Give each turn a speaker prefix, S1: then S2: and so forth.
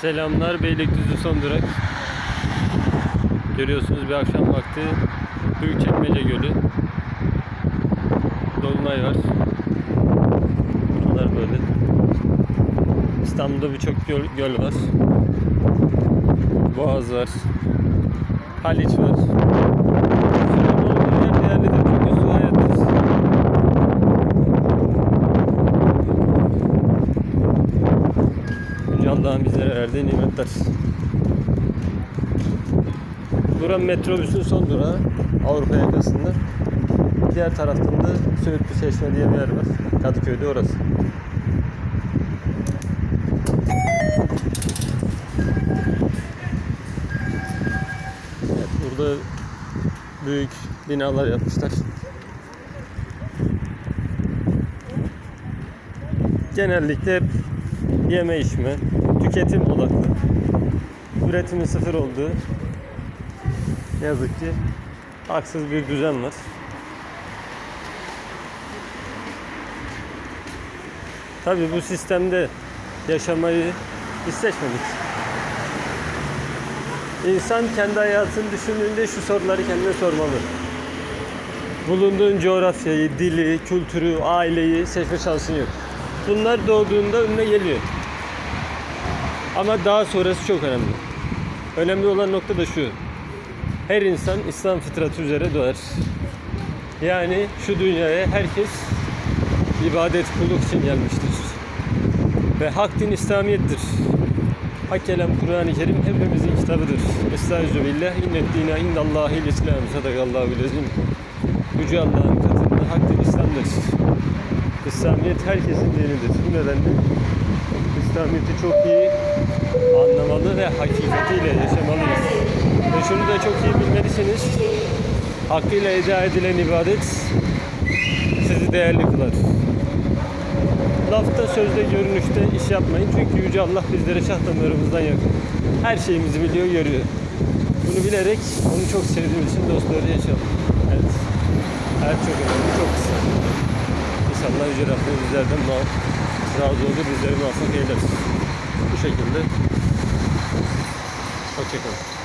S1: Selamlar Beylikdüzü son durak. Görüyorsunuz bir akşam vakti Büyükçekmece Gölü. Dolunay var. Buralar böyle. İstanbul'da birçok göl, göl var. Boğaz var. Haliç var. Suyun olduğu yer değerlidir çünkü su hayattır. Yüce Allah'ın bizlere verdiği nimetler. Buranın metrobüsün son durağı Avrupa yakasında. Diğer taraftan da Söğütlü Çeşme diye bir yer var. Kadıköy'de orası. Evet, burada büyük binalar yapmışlar. Genellikle yeme içme, tüketim odaklı. Üretimin sıfır olduğu ne yazık ki haksız bir düzen var. Tabii bu sistemde yaşamayı biz seçmedik. İnsan kendi hayatını düşündüğünde şu soruları kendine sormalı. Bulunduğun coğrafyayı, dili, kültürü, aileyi seçme şansın yok. Bunlar doğduğunda önüne geliyor. Ama daha sonrası çok önemli. Önemli olan nokta da şu. Her insan İslam fıtratı üzere doğar. Yani şu dünyaya herkes ibadet kulluk için gelmiştir. Ve hak din İslamiyettir. Hak kelam Kur'an-ı Kerim hepimizin kitabıdır. Estağfirullah. İnnet dine indallahil İslam. Sadakallahu lezim. Yüce Allah'ın katında hak din İslam'dır. İslamiyet herkesin dinidir. Bu nedenle İslamiyet'i çok iyi anlamalı ve hakikatiyle yaşamalıyız. Ve şunu da çok iyi bilmelisiniz. Hakkıyla eda edilen ibadet sizi değerli kılar. Lafta, sözde, görünüşte iş yapmayın. Çünkü Yüce Allah bizlere şah damarımızdan yakın. Her şeyimizi biliyor, görüyor. Bunu bilerek onu çok sevdiğimiz için dostları yaşayalım. Evet. Hayat çok önemli, çok kısa. İnşallah Yüce Rabbim bizlerden razı olur, bizleri muvaffak eylesin. Bu şekilde. こっち来る。